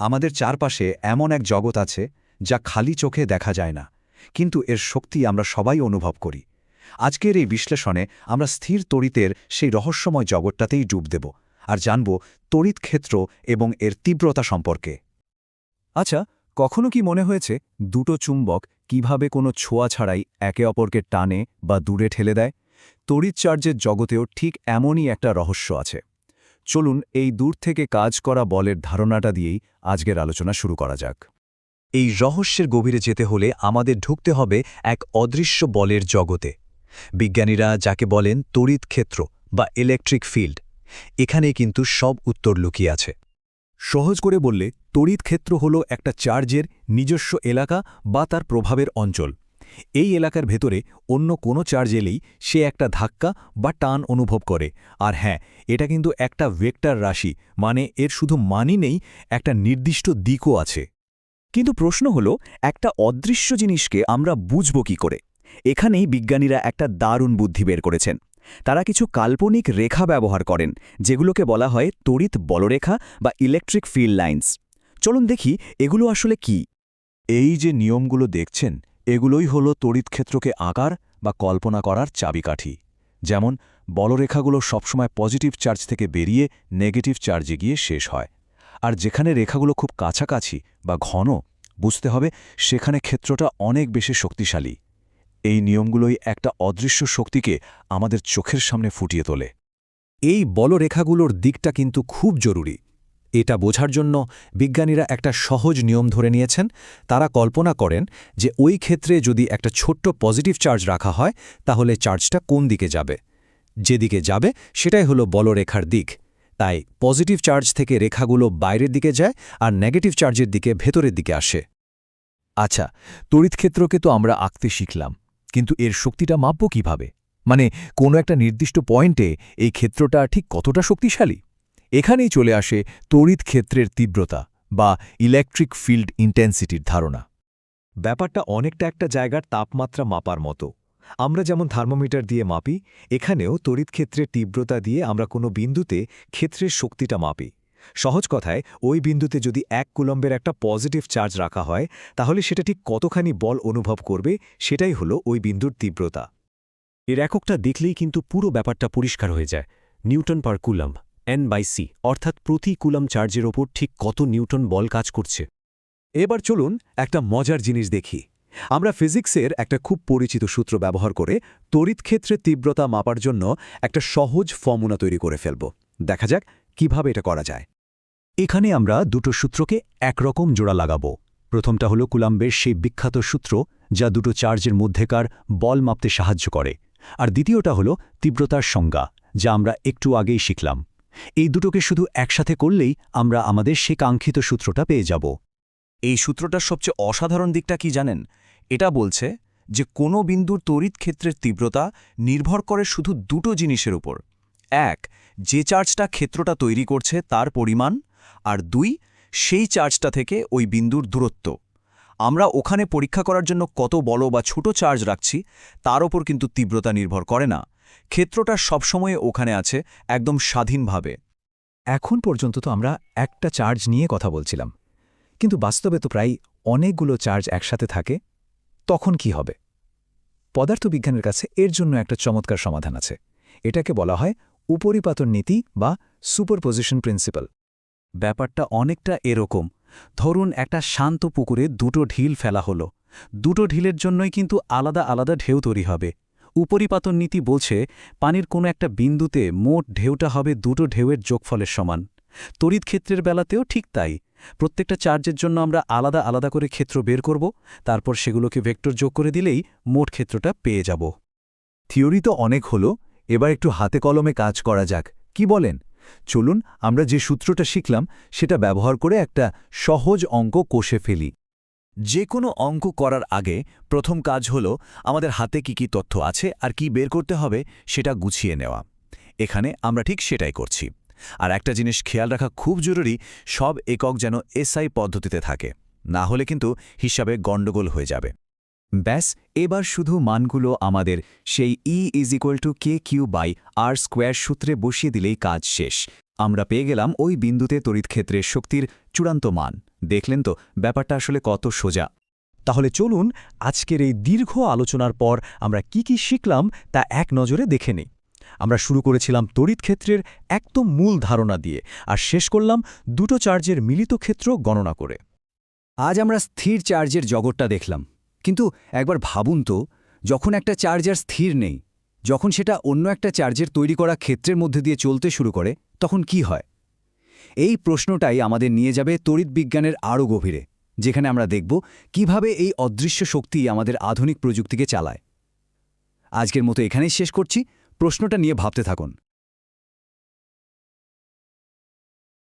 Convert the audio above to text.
আমাদের চারপাশে এমন এক জগৎ আছে, যা খালি চোখে দেখা যায় না, কিন্তু এর শক্তি আমরা সবাই অনুভব করি। আজকের এই বিশ্লেষণে আমরা স্থির তড়িতের সেই রহস্যময় জগৎটাতেই ডুব দেব আর জানব তড়িৎ ক্ষেত্র এবং এর তীব্রতা সম্পর্কে। আচ্ছা কখনো কি মনে হয়েছে দুটো চুম্বক কীভাবে কোনো ছোঁয়া ছাড়াই একে অপরকে টানে বা দূরে ঠেলে দেয়? তড়িৎ চার্জের জগতেও ঠিক এমনই একটা রহস্য আছে। চলুন এই দূর থেকে কাজ করা বলের ধারণাটা দিয়েই আজকের আলোচনা শুরু করা যাক। এই রহস্যের গভীরে যেতে হলে আমাদের ঢুকতে হবে এক অদৃশ্য বলের জগতে। বিজ্ঞানীরা যাকে বলেন তড়িৎ ক্ষেত্র বা ইলেকট্রিক ফিল্ড এখানে কিন্তু সব উত্তর লুকিয়ে আছে। সহজ করে বললে, তড়িৎ ক্ষেত্র হল একটা চার্জের নিজস্ব এলাকা বা তার প্রভাবের অঞ্চল। এই এলাকার ভেতরে অন্য কোনো চার্জ এলেই সে একটা ধাক্কা বা টান অনুভব করে। আর হ্যাঁ এটা কিন্তু একটা ভেক্টর রাশি মানে এর শুধু মানই নেই, একটা নির্দিষ্ট দিকও আছে। কিন্তু প্রশ্ন হল, একটা অদৃশ্য জিনিসকে আমরা বুঝব কি করে? এখানেই বিজ্ঞানীরা একটা দারুণ বুদ্ধি বের করেছেন। তারা কিছু কাল্পনিক রেখা ব্যবহার করেন, যেগুলোকে বলা হয় তড়িৎ বলরেখা বা ইলেকট্রিক ফিল্ড লাইন্স। চলুন দেখি, এগুলো আসলে কি? এই যে নিয়মগুলো দেখছেন এগুলোই হলো তড়িৎ ক্ষেত্রকে আকার বা কল্পনা করার চাবিকাঠি। যেমন, বলরেখাগুলো সবসময় পজিটিভ চার্জ থেকে বেরিয়ে নেগেটিভ চার্জে গিয়ে শেষ হয়। আর যেখানে রেখাগুলো খুব কাছাকাছি বা ঘন, বুঝতে হবে সেখানে ক্ষেত্রটা অনেক বেশি শক্তিশালী। এই নিয়মগুলোই একটা অদৃশ্য শক্তিকে আমাদের চোখের সামনে ফুটিয়ে তোলে। এই বলরেখাগুলোর দিকটা কিন্তু খুব জরুরি। এটা বোঝার জন্য বিজ্ঞানীরা একটা সহজ নিয়ম ধরে নিয়েছেন। তারা কল্পনা করেন যে ওই ক্ষেত্রে যদি একটা ছোট্ট পজিটিভ চার্জ রাখা হয়, তাহলে চার্জটা কোন দিকে যাবে? যেদিকে যাবে, সেটাই হলো বলরেখার দিক। তাই পজিটিভ চার্জ থেকে রেখাগুলো বাইরের দিকে যায় আর নেগেটিভ চার্জের দিকে ভেতরের দিকে আসে। আচ্ছা তড়িৎ ক্ষেত্রকে তো আমরা আঁকতে শিখলাম, কিন্তু এর শক্তিটা মাপব কীভাবে? মানে কোনো একটা নির্দিষ্ট পয়েন্টে এই ক্ষেত্রটা ঠিক কতটা শক্তিশালী? এখানেই চলে আসে তড়িৎ ক্ষেত্রের তীব্রতা বা ইলেকট্রিক ফিল্ড ইন্টেন্সিটির ধারণা। ব্যাপারটা অনেকটা একটা জায়গার তাপমাত্রা মাপার মতো। আমরা যেমন থার্মোমিটার দিয়ে মাপি, এখানেও তড়িৎ ক্ষেত্রের তীব্রতা দিয়ে আমরা কোনো বিন্দুতে ক্ষেত্রের শক্তিটা মাপি। সহজ কথায়, ওই বিন্দুতে যদি এক কুলম্বের একটা পজিটিভ চার্জ রাখা হয়, তাহলে সেটা ঠিক কতখানি বল অনুভব করবে, সেটাই হলো ওই বিন্দুর তীব্রতা। এর এককটা দেখলেই কিন্তু পুরো ব্যাপারটা পরিষ্কার হয়ে যায়। Newton per coulomb. N by C অর্থাৎ প্রতি কুলাম চার্জের ওপর ঠিক কত নিউটন বল কাজ করছে। এবার চলুন একটা মজার জিনিস দেখি। আমরা ফিজিক্সের একটা খুব পরিচিত সূত্র ব্যবহার করে তড়িৎ ক্ষেত্রের তীব্রতা মাপার জন্য একটা সহজ ফর্মুলা তৈরি করে ফেলব। দেখা যাক কীভাবে এটা করা যায়। এখানে আমরা দুটো সূত্রকে একরকম জোড়া লাগাব। প্রথমটা হলো কুলাম্বের সেই বিখ্যাত সূত্র যা দুটো চার্জের মধ্যেকার বল মাপতে সাহায্য করে। আর দ্বিতীয়টা হলো তীব্রতার সংজ্ঞা, যা আমরা একটু আগেই শিখলাম। এই দুটোকে শুধু একসাথে করলেই আমরা আমাদের সে কাঙ্ক্ষিত সূত্রটা পেয়ে যাব। এই সূত্রটার সবচেয়ে অসাধারণ দিকটা কি জানেন? এটা বলছে যে কোনো বিন্দুর তড়িৎ ক্ষেত্রের তীব্রতা নির্ভর করে শুধু দুটো জিনিসের উপর। এক, যে চার্জটা ক্ষেত্রটা তৈরি করছে তার পরিমাণ, আর দুই, সেই চার্জটা থেকে ওই বিন্দুর দূরত্ব। আমরা ওখানে পরীক্ষা করার জন্য কত বড় বা ছোট চার্জ রাখছি তার ওপর কিন্তু তীব্রতা নির্ভর করে না। ক্ষেত্রটা সবসময় ওখানে আছে, একদম স্বাধীনভাবে। এখন পর্যন্ত তো আমরা একটা চার্জ নিয়ে কথা বলছিলাম। কিন্তু বাস্তবে তো প্রায় অনেকগুলো চার্জ একসাথে থাকে, তখন কি হবে? পদার্থবিজ্ঞানের কাছে এর জন্য একটা চমৎকার সমাধান আছে। এটাকে বলা হয় উপরিপাতন নীতি বা সুপারপোজিশন প্রিন্সিপাল। ব্যাপারটা অনেকটা এরকম। ধরুন একটা শান্ত পুকুরে দুটো ঢিল ফেলা হলো। দুটো ঢিলের জন্যই কিন্তু আলাদা আলাদা ঢেউ তৈরি হবে। উপরিপাতন নীতি বলছে, পানির কোনো একটা বিন্দুতে মোট ঢেউটা হবে দুটো ঢেউয়ের যোগফলের সমান। তড়িৎ ক্ষেত্রের বেলাতেও ঠিক তাই। প্রত্যেকটা চার্জের জন্য আমরা আলাদা আলাদা করে ক্ষেত্র বের করব, তারপর সেগুলোকে ভেক্টর যোগ করে দিলেই মোট ক্ষেত্রটা পেয়ে যাব। থিওরি তো অনেক হলো, এবার একটু হাতে কলমে কাজ করা যাক। কি বলেন? চলুন, আমরা যে সূত্রটা শিখলাম, সেটা ব্যবহার করে একটা সহজ অঙ্ক কষে ফেলি। যে কোনো অঙ্ক করার আগে প্রথম কাজ হল আমাদের হাতে কি কি তথ্য আছে আর কি বের করতে হবে সেটা গুছিয়ে নেওয়া। এখানে আমরা ঠিক সেটাই করছি। আর একটা জিনিস খেয়াল রাখা খুব জরুরি, সব একক যেন এসআই পদ্ধতিতে থাকে, না হলে কিন্তু হিসাবে গণ্ডগোল হয়ে যাবে। ব্যাস, এবার শুধু মানগুলো আমাদের সেই E is equal to K Q by R square সূত্রে বসিয়ে দিলেই কাজ শেষ। আমরা পেয়ে গেলাম ওই বিন্দুতে তড়িৎক্ষেত্রের শক্তির চূড়ান্ত মান। দেখলেন তো, ব্যাপারটা আসলে কত সোজা। তাহলে চলুন আজকের এই দীর্ঘ আলোচনার পর আমরা কি কি শিখলাম তা এক নজরে দেখে নিই। আমরা শুরু করেছিলাম তড়িৎ ক্ষেত্রের একদম মূল ধারণা দিয়ে আর শেষ করলাম দুটো চার্জের মিলিত ক্ষেত্র গণনা করে। আজ আমরা স্থির চার্জের জগৎটা দেখলাম। কিন্তু একবার ভাবুন তো, যখন একটা চার্জার স্থির নেই, যখন সেটা অন্য একটা চার্জের তৈরি করা ক্ষেত্রের মধ্যে দিয়ে চলতে শুরু করে তখন কি হয়? এই প্রশ্নটাই আমাদের নিয়ে যাবে তড়িৎ বিজ্ঞানের আরও গভীরে, যেখানে আমরা দেখব কীভাবে এই অদৃশ্য শক্তি আমাদের আধুনিক প্রযুক্তিকে চালায়। আজকের মতো এখানেই শেষ করছি। প্রশ্নটা নিয়ে ভাবতে থাকুন।